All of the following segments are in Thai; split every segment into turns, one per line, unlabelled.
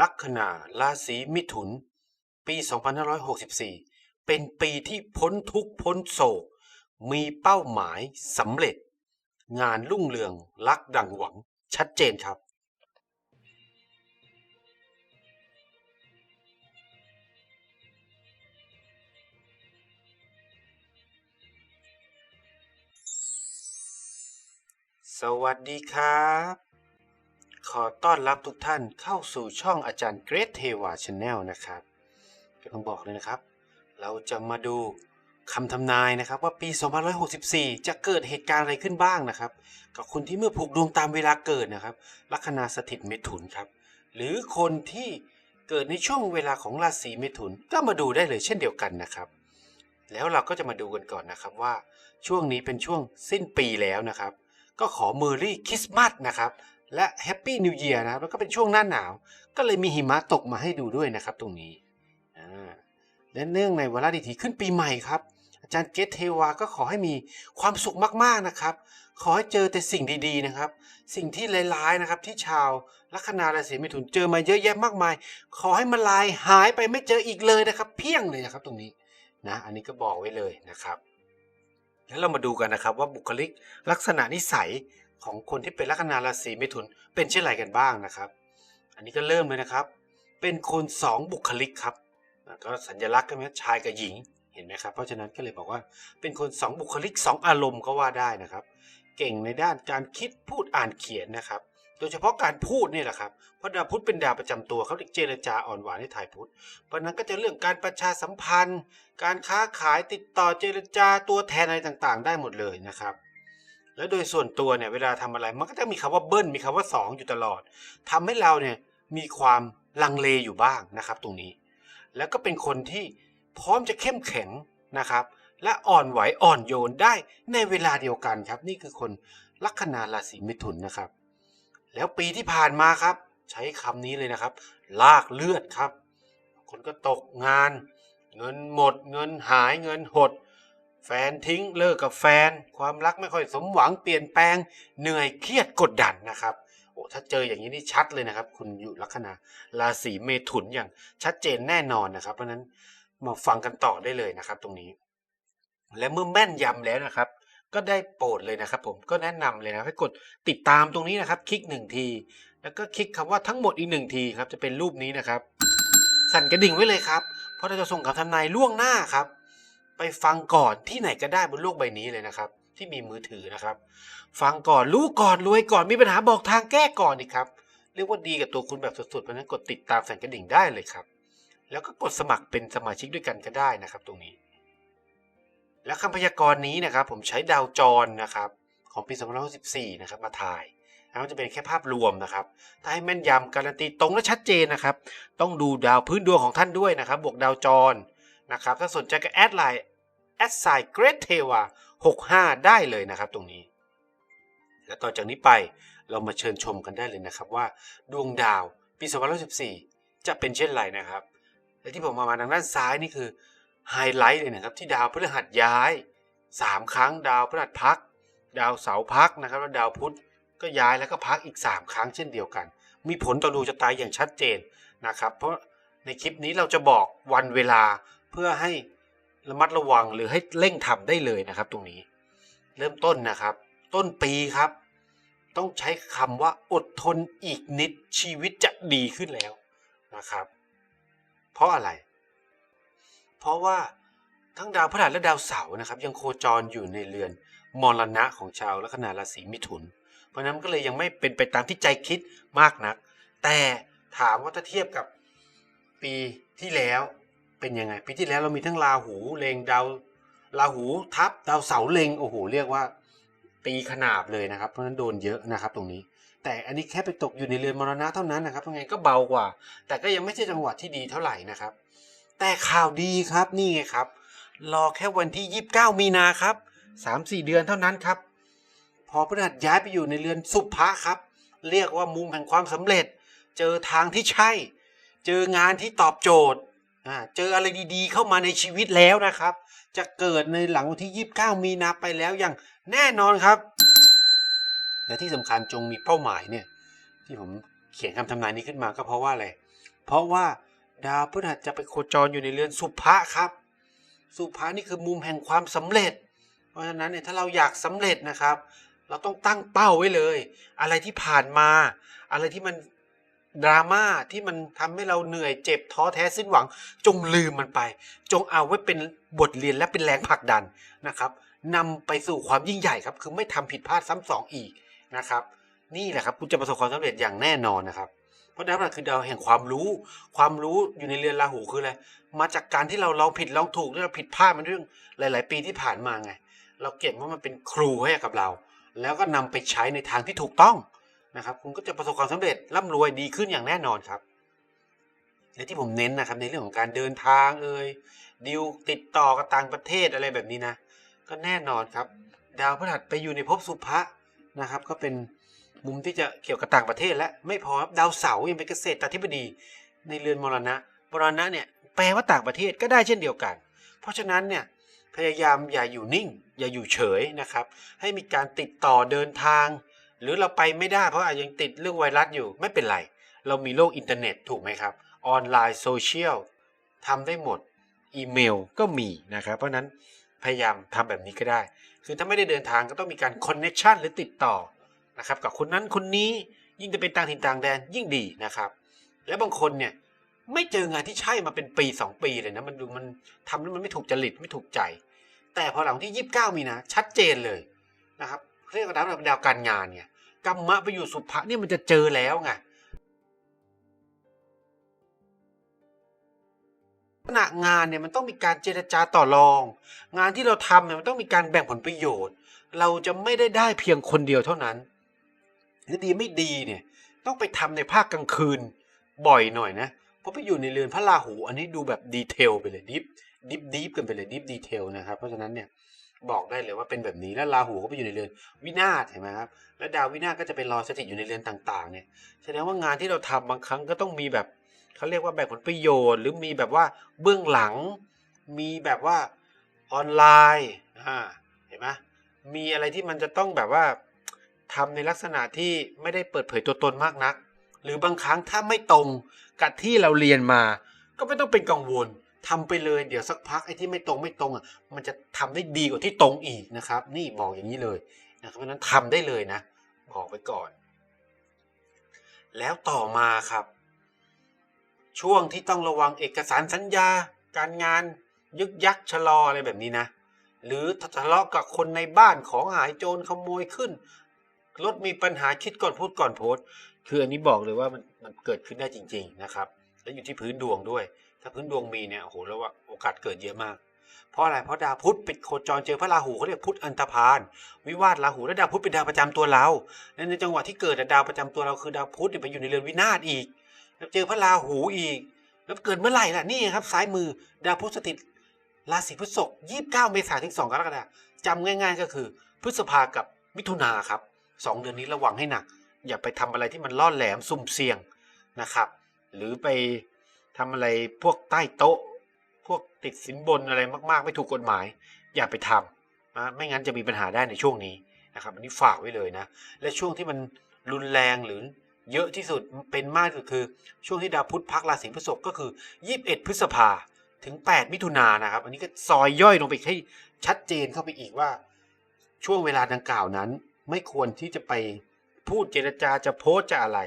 ลัคนาราศีมิถุน ปี 2564 เป็นปีที่พ้นทุกข์พ้นโศก มีเป้าหมายสำเร็จ งานรุ่งเรืองรักดังหวังชัดเจนครับ สวัสดีครับ ขอต้อนรับทุกท่านเข้าสู่ช่องอาจารย์เกรทเทวาชาแนลนะครับก็ต้องบอกเลยนะครับ เราจะมาดูคำทำนายนะครับว่าปี 2564 จะเกิดเหตุการณ์อะไรขึ้นบ้างนะครับ กับคนที่เมื่อผูกดวงตามเวลาเกิดนะครับ ลัคนาสถิตเมถุนครับ หรือคนที่เกิดในช่วงเวลาของราศีเมถุนก็มาดูได้เลยเช่นเดียวกันนะครับ แล้วเราก็จะมาดูกันก่อนนะครับว่าช่วงนี้เป็นช่วงสิ้นปีแล้วนะครับ ก็ขอเมอรี่คริสต์มาสนะครับ และแฮปปี้นิว e ย r นะครับแล้วก็เป็นช่วงหน้าหนาว ก็เลยมีหิมะตกมาให้ดูด้วยนะครับตรงนี้และเนื่องในวาระดีทีขึ้นปีใหม่ครับ อาจารย์เกตเทวาก็ขอให้มีความสุขมากๆนะครับ ขอให้เจอแต่สิ่งดีๆนะครับ สิ่งที่ร้ายๆนะครับที่ชาวลัคนาราศีมิถุนเจอมาเยอะแยะมากมาย ขอให้มันลายหายไปไม่เจออีกเลยนะครับ เพี้ยงเลยนะครับตรงนี้นะอันนี้ก็บอกไว้เลยนะครับ แล้วเรามาดูกันนะครับว่าบุคลิกลักษณะนิสัย ของคนที่เป็นลัคนาราศีเมถุนเป็นเช่นไรกันบ้างนะครับ อันนี้ก็เริ่มเลยนะครับ เป็นคนสองบุคลิกครับก็สัญลักษณ์ก็ไหมชายกับหญิงเห็นไหมครับ เพราะฉะนั้นก็เลยบอกว่าเป็นคนสองบุคลิกสองอารมณ์ก็ว่าได้นะครับ เก่งในด้านการคิดพูดอ่านเขียนนะครับ โดยเฉพาะการพูดนี่แหละครับเพราะดาวพุธเป็นดาวประจำตัวเขาเรียกเจรจาอ่อนหวานในถ่ายพุธเพราะฉะนั้นก็จะเรื่องการประชาสัมพันธ์ การค้าขายติดต่อเจรจาตัวแทนอะไรต่างๆ ได้หมดเลยนะครับ แล้วโดยส่วนตัวเนี่ยเวลาทำอะไรมันก็จะมีคำว่าเบิ้ลมีคำว่าสองอยู่ตลอดทำให้เราเนี่ยมีความลังเลอยู่บ้างนะครับ ตรงนี้ แล้วก็เป็นคนที่พร้อมจะเข้มแข็งนะครับ และอ่อนไหวอ่อนโยนได้ในเวลาเดียวกันครับ นี่คือคนลัคนาราศีมิถุนนะครับ แล้วปีที่ผ่านมาครับ ใช้คำนี้เลยนะครับ ลากเลือดครับ คนก็ตกงาน เงินหมด เงินหายเงินหด แฟนทิ้งเลิกกับแฟน ความรักไม่ค่อยสมหวังเปลี่ยนแปลง เหนื่อยเครียดกดดันนะครับโอ้ถ้าเจออย่างนี้นี่ชัดเลยนะครับ คุณอยู่ลัคนาราศีเมถุนอย่างชัดเจนแน่นอนนะครับ เพราะนั้นมาฟังกันต่อได้เลยนะครับ ตรงนี้ และเมื่อแม่นยำแล้วนะครับ ก็ได้โปรดเลยนะครับ ผมก็แนะนำเลยนะให้กดติดตามตรงนี้นะครับ คลิกหนึ่งที แล้วก็คลิกคำว่าทั้งหมดอีกหนึ่งทีครับ จะเป็นรูปนี้นะครับ สั่นกระดิ่งไว้เลยครับเพราะเราจะส่งคำทำนายล่วงหน้าครับ ไปฟังก่อนที่ไหนก็ได้บนโลกใบนี้เลยนะครับ ที่มีมือถือนะครับ ฟังก่อนรู้ก่อนรวยก่อนมีปัญหาบอกทางแก้ก่อนอีกครับเรียกว่าดีกับตัวคุณแบบสุดๆเพราะนั้นกดติดตามสั่นกระดิ่งได้เลยครับ แล้วก็กดสมัครเป็นสมาชิกด้วยกันก็ได้นะครับ ตรงนี้ และคำพยากรณ์นี้นะครับ ผมใช้ดาวจรนะครับ ของปี2564นะครับ มาถ่ายแล้วจะเป็นแค่ภาพรวมนะครับ ถ้าให้แม่นยำการันตีตรงและชัดเจนนะครับ ต้องดูดาวพื้นดวงของท่านด้วยนะครับ บวกดาวจร นะครับ ถ้าสนใจก็แอดไลน์แอดไซน์เกรดเทวา65 ได้เลยนะครับตรงนี้ และต่อจากนี้ไปเรามาเชิญชมกันได้เลยนะครับว่า ดวงดาวปี2514จะเป็นเช่นไรนะครับและที่ผมมามาทางด้านซ้ายนี่คือไฮไลท์เลยนะครับที่ดาวพฤหัสย้าย 3 ครั้งดาวพฤหัสพัก ดาวเสาร์พักนะครับแล้วดาวพุธก็ย้ายแล้วก็พักอีก 3 ครั้งเช่นเดียวกัน มีผลต่อดวงชะตาอย่างชัดเจนนะครับ เพราะในคลิปนี้เราจะบอกวันเวลา เพื่อให้ระมัดระวังหรือให้เร่งทำได้เลยนะครับ ตรงนี้ เริ่มต้นนะครับ ต้นปีครับ ต้องใช้คำว่าอดทนอีกนิดชีวิตจะดีขึ้นแล้วนะครับ เพราะอะไร เพราะว่าทั้งดาวพฤหัสและดาวเสาร์นะครับ ยังโคจรอยู่ในเรือนมรณะของชาวลัคนาราศีมิถุน เพราะนั้นมันก็เลยยังไม่เป็นไปตามที่ใจคิดมากนัก แต่ถามว่าถ้าเทียบกับปีที่แล้ว เป็นยังไงปีที่แล้วเรามีทั้งราหูเลงดาวราหูทับดาวเสาเลงโอ้โหเรียกว่าตีขนาบเลยนะครับ เพราะฉะนั้นโดนเยอะนะครับตรงนี้ แต่อันนี้แค่ไปตกอยู่ในเรือนมรณะเท่านั้นนะครับยังไงก็เบากว่า แต่ก็ยังไม่ใช่จังหวะที่ดีเท่าไหร่นะครับ แต่ข่าวดีครับนี่ไงครับ รอแค่วันที่ 29 มีนาครับ 3-4 เดือนเท่านั้นครับ พอพฤหัสย้ายไปอยู่ในเรือนสุภะครับ เรียกว่ามุมแห่งความสำเร็จ เจอทางที่ใช่ เจองานที่ตอบโจทย์ เจออะไรดีๆ เข้ามาในชีวิตแล้วนะครับ จะเกิดในหลังวันที่ 29 มีนาไปแล้วอย่างแน่นอนครับ และที่สำคัญจงมีเป้าหมายเนี่ยที่ผมเขียนคำทำนายนี้ขึ้นมาก็เพราะว่าอะไร เพราะว่าดาวพฤหัสจะไปโคจรอยู่ในเรือนสุภะครับ สุภะนี่คือมุมแห่งความสำเร็จ เพราะฉะนั้นเนี่ยถ้าเราอยากสำเร็จนะครับ เราต้องตั้งเป้าไว้เลย อะไรที่ผ่านมา อะไรที่มัน ดราม่าที่มันทำให้เราเหนื่อยเจ็บท้อแท้สิ้นหวัง จงลืมมันไป จงเอาไว้เป็นบทเรียนและเป็นแรงผลักดันนะครับนำไปสู่ความยิ่งใหญ่ครับ คือไม่ทำผิดพลาดซ้ำสองอีกนะครับ นี่แหละครับคุณจะประสบความสำเร็จอย่างแน่นอนนะครับ เพราะดาวพฤหัสคือดาวแห่งความรู้ ความรู้อยู่ในเรือนราหูคืออะไรมาจากการที่เราลองผิดลองถูกที่เราผิดพลาดมันเรื่องหลาย ๆ ปีที่ผ่านมาไง เราเก็บว่ามันเป็นครูให้กับเรา แล้วก็นำไปใช้ในทางที่ถูกต้อง นะครับคุณก็จะประสบความสำเร็จร่ำรวยดีขึ้นอย่างแน่นอนครับและที่ผมเน้นนะครับในเรื่องของการเดินทางเอ่ยดิวติดต่อกับต่างประเทศอะไรแบบนี้นะ ก็แน่นอนครับ ดาวพฤหัสไปอยู่ในภพสุภะนะครับ ก็เป็นมุมที่จะเกี่ยวกับต่างประเทศและไม่พอครับดาวเสาร์ยังเป็นเกษตรธิบดีในเรือนมรณะมรณะเนี่ยแปลว่าต่างประเทศก็ได้เช่นเดียวกัน เพราะฉะนั้นเนี่ยพยายามอย่าอยู่นิ่ง อย่าอยู่เฉยนะครับ ให้มีการติดต่อเดินทาง หรือเราไปไม่ได้เพราะอาจยังติดเรื่องไวรัสอยู่ไม่เป็นไร เรามีโลกอินเทอร์เน็ตถูกไหมครับ ออนไลน์โซเชียลทำได้หมดอีเมลก็มีนะครับ เพราะนั้นพยายามทำแบบนี้ก็ได้ คือถ้าไม่ได้เดินทางก็ต้องมีการคอนเน t ชันหรือติดต่อนะครับกับคนนั้นคนนี้ยิ่งจะเป็นต่างถิ่นต่างแดนยิ่งดีนะครับ และบางคนเนี่ยไม่เจองานที่ใช่มาเป็นปี 2 ปีเลยนะมันดูมันทำแล้วมันไม่ถูกจริตไม่ถูกใจ แต่พอหลังที่ 29 มีนาชัดเจนเลยนะครับเรียกว่าดาวดาวการงานเนี่ย กรรมะไปอยู่สุภะเนี่ยมันจะเจอแล้วไงลักษณะงานเนี่ยมันต้องมีการเจรจาต่อรอง งานที่เราทำเนี่ยมันต้องมีการแบ่งผลประโยชน์ เราจะไม่ได้ได้เพียงคนเดียวเท่านั้นหรือดีไม่ดีเนี่ยต้องไปทำในภาคกลางคืนบ่อยหน่อยนะเพราะไปอยู่ในเรือนพระราหู อันนี้ดูแบบดีเทลไปเลยดิฟดิฟดิฟกันไปเลยดิฟดีเทลนะครับเพราะฉะนั้นเนี่ย บอกได้เลยว่าเป็นแบบนี้แล้วราหูก็ไปอยู่ในเรือนวินาศเห็นไหมครับและดาววินาศก็จะไปรอสถิตอยู่ในเรือนต่าง ๆ เนี่ยแสดงว่างานที่เราทำบางครั้งก็ต้องมีแบบเขาเรียกว่าแบ่งผลประโยชน์ หรือมีแบบว่าเบื้องหลัง มีแบบว่าออนไลน์อ่าเห็นไหมมีอะไรที่มันจะต้องแบบว่าทำในลักษณะที่ไม่ได้เปิดเผยตัวตนมากนัก หรือบางครั้งถ้าไม่ตรงกับที่เราเรียนมา ก็ไม่ต้องเป็นกังวล ทำไปเลยเดี๋ยวสักพักไอ้ที่ไม่ตรงไม่ตรงอะมันจะทำได้ดีกว่าที่ตรงอีกนะครับ นี่บอกอย่างนี้เลยนะครับเพราะฉะนั้นทำได้เลยนะ บอกไว้ก่อน แล้วต่อมาครับ ช่วงที่ต้องระวังเอกสารสัญญา การงานยึกยักชะลออะไรแบบนี้นะ หรือทะเลาะกับคนในบ้านของหายโจรขโมยขึ้นรถมีปัญหาคิดก่อนพูดก่อนโพสคืออันนี้บอกเลยว่ามันมันเกิดขึ้นได้จริง ๆนะครับ แล้วอยู่ที่พื้นดวงด้วย ถ้าพื้นดวงมีเนี่ยโหแล้วว่าโอกาสเกิดเยอะมาก เพราะอะไรเพราะดาวพุธปิดโคจรเจอพระราหูเขาเรียกพุธอันธพาลวิวาทราหูและดาวพุธเป็นดาวประจำตัวเราในจังหวะที่เกิดดาวประจำตัวเราคือดาวพุธไปอยู่ในเรือนวินาศอีกแล้วเจอพระราหูอีก แล้วเกิดเมื่อไหร่ล่ะนี่ครับซ้ายมือดาวพุธสถิตราศีพฤษภ29เก้าเมษายนถึง2กรกฎาคมจำง่ายๆ ก็คือ พฤษภากับมิถุนาครับสองเดือนนี้ระวังให้หนัก อย่าไปทำอะไรที่มันล่อแหลมสุ่มเสี่ยงนะครับ หรือไป ทำอะไรพวกใต้โต๊ะ พวกติดสินบนอะไรมาก ๆ ไม่ถูกกฎหมาย อย่าไปทำนะไม่งั้นจะมีปัญหาได้ในช่วงนี้นะครับอันนี้ฝากไว้เลยนะ และช่วงที่มันรุนแรงหรือเยอะที่สุดเป็นมากที่สุดคือ ช่วงที่ดาวพุธพักราศีพฤษภก็คือ 21 พฤษภาถึง 8 มิถุนายนนะครับ อันนี้ก็ซอยย่อยลงไปให้ชัดเจนเข้าไปอีกว่า ช่วงเวลาดังกล่าวนั้น ไม่ควรที่จะไปพูดเจรจาจะโพสจะอะไร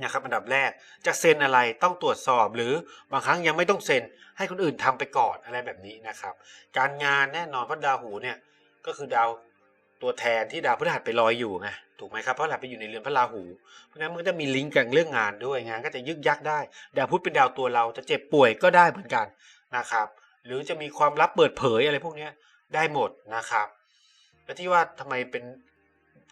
นะครับอันดับแรกจะเซ็นอะไรต้องตรวจสอบหรือบางครั้งยังไม่ต้องเซ็นให้คนอื่นทำไปก่อนอะไรแบบนี้นะครับ การงานแน่นอนเพราะดาวหูเนี่ยก็คือดาวตัวแทนที่ดาวพฤหัสไปลอยอยู่ไงถูกไหมครับเพราะหลับไปอยู่ในเรือนพระราหู เพราะนั้นมันก็จะมีลิงก์กับเรื่องงานด้วยงานก็จะยึกยักได้ ดาวพุธเป็นดาวตัวเราจะเจ็บป่วยก็ได้เหมือนกันนะครับ หรือจะมีความลับเปิดเผยอะไรพวกนี้ได้หมดนะครับ และที่ว่าทำไมเป็น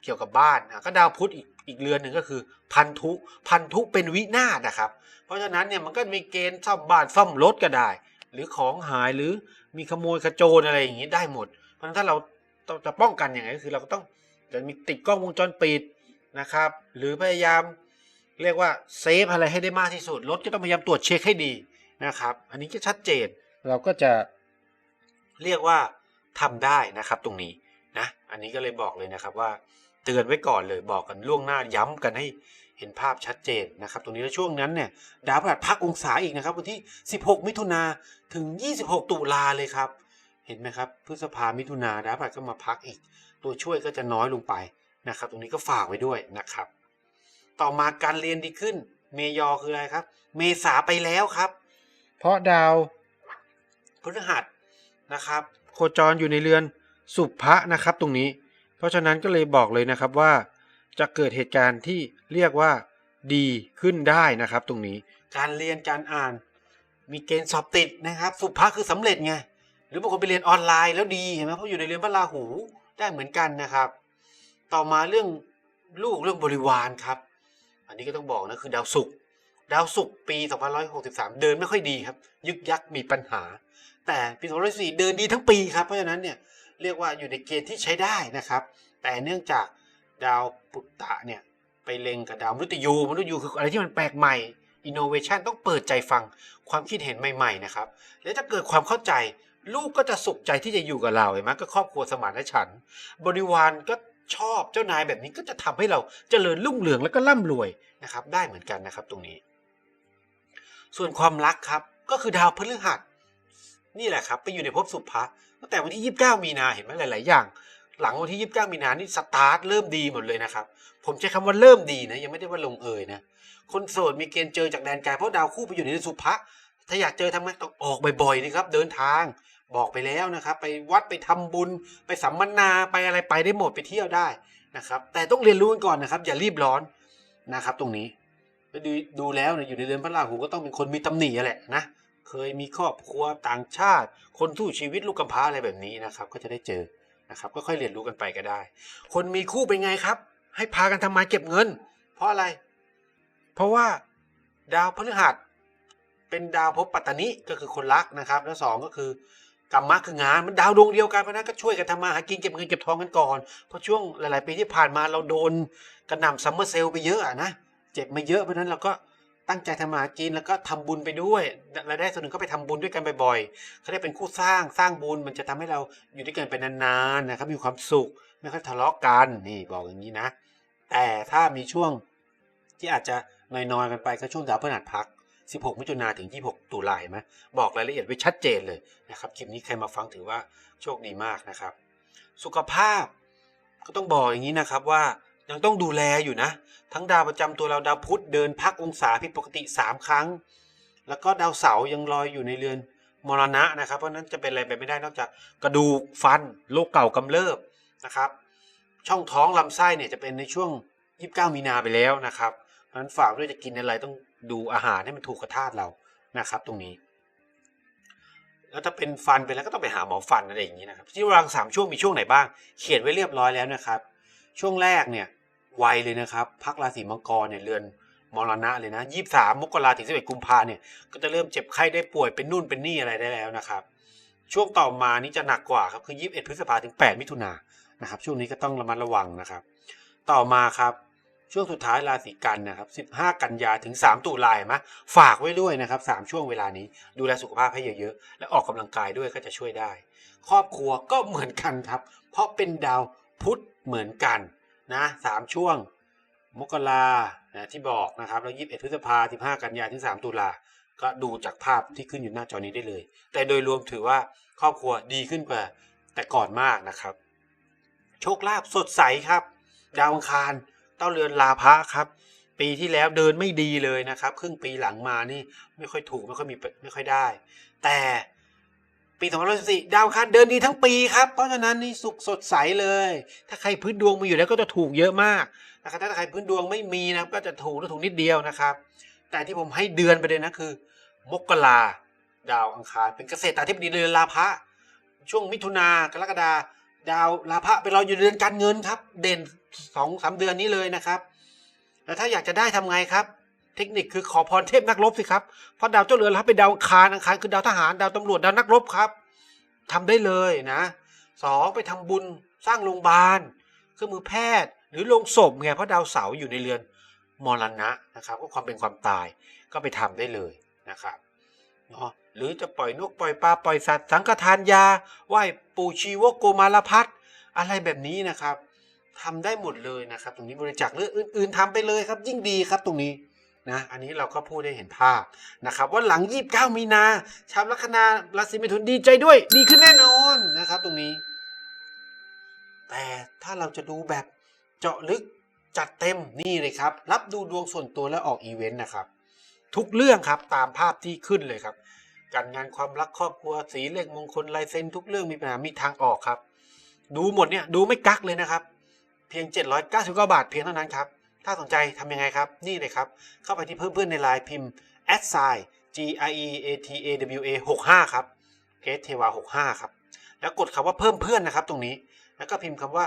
เกี่ยวกับบ้านนะก็ดาวพุธอีกอีกเรือนหนึ่งก็คือพันธุพันธุเป็นวินาศนะครับ เพราะฉะนั้นเนี่ยมันก็มีเกณฑ์ซ่อมบ้านซ่อมรถก็ได้ หรือของหายหรือมีขโมยขโจรอะไรอย่างนี้ได้หมด เพราะฉะนั้นถ้าเราต้องจะป้องกันอย่างไรก็คือเราก็ต้องจะมีติดกล้องวงจรปิดนะครับ หรือพยายามเรียกว่าเซฟอะไรให้ได้มากที่สุดรถก็ต้องพยายามตรวจเช็คให้ดีนะครับ อันนี้ก็ชัดเจนเราก็จะเรียกว่าทำได้นะครับตรงนี้นะอันนี้ก็เลยบอกเลยนะครับว่า เตือนไว้ก่อนเลยบอกกันล่วงหน้าย้ำกันให้เห็นภาพชัดเจนนะครับตรงนี้แล้วช่วงนั้นเนี่ยดาวพฤหัสพักองศาอีกนะครับวันที่ 16 มิถุนาถึง 26 ตุลาเลยครับ เห็นไหมครับพฤษภามิถุนาดาวพฤหัสก็มาพักอีก ตัวช่วยก็จะน้อยลงไปนะครับ ตรงนี้ก็ฝากไว้ด้วยนะครับ ต่อมาการเรียนดีขึ้น เมยอคืออะไรครับ เมษาไปแล้วครับ เพราะดาวพฤหัสนะครับ โคจรอยู่ในเรือนสุภะนะครับ ตรงนี้ เพราะฉะนั้นก็เลยบอกเลยนะครับว่า จะเกิดเหตุการณ์ที่เรียกว่าดีขึ้นได้นะครับตรงนี้การเรียนการอ่าน มีเกณฑ์สอบติดนะครับสุภาคือสำเร็จไงหรือบางคนไปเรียนออนไลน์แล้วดีเห็นไหมเพราะอยู่ในเรือนพระราหูได้เหมือนกันนะครับ ต่อมาเรื่องลูกเรื่องบริวารครับ อันนี้ก็ต้องบอกนะคือดาวศุกร์ดาวศุกร์ปี 2563 เดินไม่ค่อยดีครับ ยึกยักมีปัญหา แต่ปี 2504เดินดีทั้งปีครับ เพราะฉะนั้นเนี่ย เรียกว่าอยู่ในเกณฑ์ที่ใช้ได้นะครับ แต่เนื่องจากดาวปุตตะเนี่ยไปเล็งกับดาวมฤตยูมฤตยูคืออะไรที่มันแปลกใหม่ innovation ต้องเปิดใจฟังความคิดเห็นใหม่ๆนะครับ และจะเกิดความเข้าใจลูกก็จะสุขใจที่จะอยู่กับเราเห็นไหมก็ครอบครัวสมานฉันท์บริวารก็ชอบเจ้านายแบบนี้ก็จะทำให้เราเจริญรุ่งเรืองแล้วก็ร่ำรวยนะครับ ได้เหมือนกันนะครับตรงนี้ ส่วนความรักครับก็คือดาวพฤหัสนี่แหละครับ ไปอยู่ในภพสุภะ ตั้งแต่วันที่ 29 มีนาเห็นไหมหลาย ๆ อย่าง หลังวันที่ 29 มีนานี่สตาร์ทเริ่มดีหมดเลยนะครับ ผมใช้คำว่าเริ่มดีนะยังไม่ได้ว่าลงเอยนะคนโสดมีเกณฑ์เจอจากแดนไกลเพราะดาวคู่ไปอยู่ในสุภะถ้าอยากเจอทำไงต้องออกบ่อย ๆ นะครับ เดินทางบอกไปแล้วนะครับ ไปวัดไปทำบุญ ไปสัมมนาไปอะไรไปได้หมดไปเที่ยวได้นะครับแต่ต้องเรียนรู้กันก่อนนะครับ อย่ารีบร้อนนะครับ ตรงนี้ไปดูดูแล้วเนี่ยอยู่ในเรือนพระราหูก็ต้องเป็นคนมีตำหนิอะแหละนะ เคยมีครอบครัวต่างชาติ คนสู้ชีวิตลูกกำพร้าอะไรแบบนี้นะครับ ก็จะได้เจอนะครับก็ค่อยเรียนรู้กันไปก็ได้ คนมีคู่เป็นไงครับ ให้พากันทำมาเก็บเงิน เพราะอะไร เพราะว่าดาวพฤหัสเป็นดาวภพปัตตานิก็คือคนรักนะครับ แล้วสองก็คือกรรมะคืองานมันดาวดวงเดียวกันเพราะนั้นก็ช่วยกันทำมาหากินเก็บเงินเก็บทองกันก่อน เพราะช่วงหลาย ๆ ปีที่ผ่านมาเราโดนกระหน่ำซัมเมอร์เซลไปเยอะอะนะเจ็บมาเยอะเพราะนั้นเราก็ ตั้งใจทำมาหากินแล้วก็ทำบุญไปด้วยรายได้ส่วนหนึ่งก็ไปทำบุญด้วยกันบ่อยๆเขาได้เป็นคู่สร้างสร้างบุญมันจะทำให้เราอยู่ด้วยกันไปนานๆนะครับ มีความสุขไม่ค่อยทะเลาะกันนี่บอกอย่างนี้นะ แต่ถ้ามีช่วงที่อาจจะนอยๆกันไปก็ช่วงดาวพฤหัสพัก 16 มิถุนาถึง 26 ตุลาเห็นไหมบอกรายละเอียดไว้ชัดเจนเลยนะครับคลิปนี้ใครมาฟังถือว่าโชคดีมากนะครับ สุขภาพก็ต้องบอกอย่างนี้นะครับว่า ยังต้องดูแลอยู่นะ ทั้งดาวประจำตัวเราดาวพุธเดินพักองศาผิดปกติ 3 ครั้ง แล้วก็ดาวเสาร์ยังลอยอยู่ในเรือนมรณะนะครับ เพราะนั้นจะเป็นอะไรไปไม่ได้นอกจากกระดูกฟันโรคเก่ากำเริบนะครับ ช่องท้องลำไส้เนี่ยจะเป็นในช่วง 29 มีนาไปแล้วนะครับเพราะนั้นฝากด้วยจะกินอะไรต้องดูอาหารให้มันถูกกับธาตุเรานะครับ ตรงนี้ แล้วถ้าเป็นฟันไปแล้วก็ต้องไปหาหมอฟันอะไรอย่างนี้นะครับ ที่วางสามช่วงมีช่วงไหนบ้าง เขียนไว้เรียบร้อยแล้วนะครับ ช่วงแรกเนี่ย ไวเลยนะครับพักราศีมังกรเนี่ยเรือนมรณะเลยนะยี่สามมกราถึงสิบเอ็ดกุมภาเนี่ยก็จะเริ่มเจ็บไข้ได้ป่วยเป็นนู่นเป็นนี่อะไรได้แล้วนะครับช่วงต่อมานี่จะหนักกว่าครับคือยี่สิบเอ็ดพฤษภาถึงแปดมิถุนานะครับช่วงนี้ก็ต้องระมัดระวังนะครับ ต่อมาครับช่วงสุดท้ายราศีกันนะครับ15กันยาถึง3ตุลาเห็นไหมฝากไว้ด้วยนะครับ3ช่วงเวลานี้ดูแลสุขภาพให้เยอะๆและออกกำลังกายด้วยก็จะช่วยได้ ครอบครัวก็เหมือนกันครับ เพราะเป็นดาวพุธเหมือนกัน นะสามช่วงมกรานะที่บอกนะครับแล้ว21พฤษภา15กันยาถึง3ตุลาก็ดูจากภาพที่ขึ้นอยู่หน้าจอนี้ได้เลย แต่โดยรวมถือว่าครอบครัวดีขึ้นกว่าแต่ก่อนมากนะครับ โชคลาภสดใสครับ ดาวอังคารเต้าเรือนลาพะครับ ปีที่แล้วเดินไม่ดีเลยนะครับ ครึ่งปีหลังมานี่ไม่ค่อยถูกไม่ค่อยมีไม่ค่อยได้ แต่ ปี2014ดาวอังคารเดินดีทั้งปีครับ เพราะฉะนั้นนี่สุขสดใสเลย ถ้าใครพื้นดวงมีอยู่แล้วก็จะถูกเยอะมากนะครับถ้าใครพื้นดวงไม่มีนะก็จะถูกแล้วถูกนิดเดียวนะครับ แต่ที่ผมให้เดือนไปเลยนะคือ มกราดาวอังคารเป็นเกษตรอาธิบดีเรือนลาพะช่วงมิถุนากรกฎาดาวลาพะเป็นเราอยู่เดือนการเงินครับ เด่นสองสามเดือนนี้เลยนะครับ แล้วถ้าอยากจะได้ทำไงครับ เทคนิคคือขอพรเทพนักรบสิครับเพราะดาวเจ้าเรือนรับเป็นดาวอังคารอังคารคือดาวทหารดาวตำรวจดาวนักรบครับทำได้เลยนะสองไปทำบุญสร้างโรงพยาบาลเครื่องมือแพทย์ หรือโรงศพไงเพราะดาวเสาร์อยู่ในเรือนมรณะนะครับก็ความเป็นความตายก็ไปทำได้เลยนะครับเนาะหรือจะปล่อยนกปล่อยปลาปล่อยสัตว์สังฆทานยาไหว้ปู่ชีวกโกมารพัฒอะไรแบบนี้นะครับททำได้หมดเลยนะครับ ตรงนี้บริจาคเรื่องอื่น ๆทำไปเลยครับยิ่งดีครับตรงนี้ นะ อันนี้เราก็พูดได้เห็นภาพนะครับว่าหลัง 29 มีนาชาวลัคนาราศีเมถุนดีใจด้วย ดีขึ้นแน่นอนนะครับตรงนี้ แต่ถ้าเราจะดูแบบเจาะลึกจัดเต็มนี่เลยครับ รับดูดวงส่วนตัวและออกอีเวนต์นะครับ ทุกเรื่องครับตามภาพที่ขึ้นเลยครับ การงานความรักครอบครัวสีเลขมงคลลายเซ็นทุกเรื่องมีปัญหามีทางออกครับ ดูหมดเนี่ยดูไม่กักเลยนะครับ เพียง 799 บาทเพียงเท่านั้นครับ ถ้าสนใจทำยังไงครับ นี่เลยครับ เข้าไปที่เพื่อนเพื่อนๆในไลน์พิมพ์ a d s i g i e a t a w a 65ครับเกตเทวา65 ครับ แล้วกดคำว่าเพิ่มเพื่อนนะครับตรงนี้ แล้วก็พิมพ์คำว่า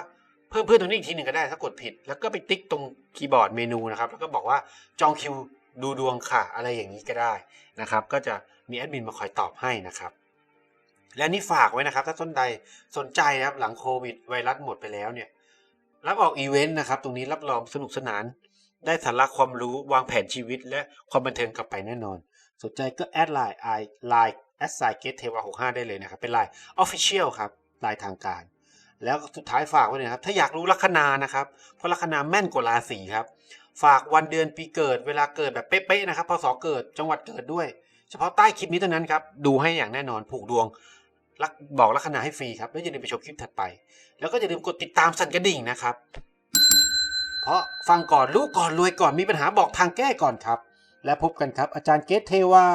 เพิ่มเพื่อนตรงนี้อีกทีหนึ่งก็ได้ถ้ากดผิด แล้วก็ไปติ๊กตรงคีย์บอร์ดเมนูนะครับ แล้วก็บอกว่าจองคิวดูดวงค่ะ อะไรอย่างนี้ก็ได้นะครับ ก็จะมีแอดมินมาคอยตอบให้นะครับ และนี่ฝากไว้นะครับ ถ้าต้นใดสนใจนะครับหลังโควิดไวรัสหมดไปแล้วเนี่ย รับออกอีเวนต์นะครับ ตรงนี้รับรองสนุกสนาน ได้สาระความรู้วางแผนชีวิต และความบันเทิงกลับไปแน่นอน สนใจก็แอดไลน์ไอไลน์แอดไซเกตเทวา65ได้เลยนะครับ เป็นไลน์ออฟฟิเชียลครับไลน์ทางการ แล้วสุดท้ายฝากไว้เลยนะครับ ถ้าอยากรู้ลัคนานะครับ เพราะลัคนาแม่นกว่าราศีครับ ฝากวันเดือนปีเกิดเวลาเกิดแบบเป๊ะๆนะครับพศเกิดจังหวัดเกิดด้วย เฉพาะใต้คลิปนี้เท่านั้นครับดูให้อย่างแน่นอนผูกดวง ลักบอกลัคนาให้ฟรีครับ แล้วอย่าลืมไปชมคลิปถัดไป แล้วก็อย่าลืมกดติดตามสั่นกระดิ่งนะครับ เพราะฟังก่อนรู้ก่อนรวยก่อนมีปัญหาบอกทางแก้ก่อนครับ และพบกันครับอาจารย์เกตเทวา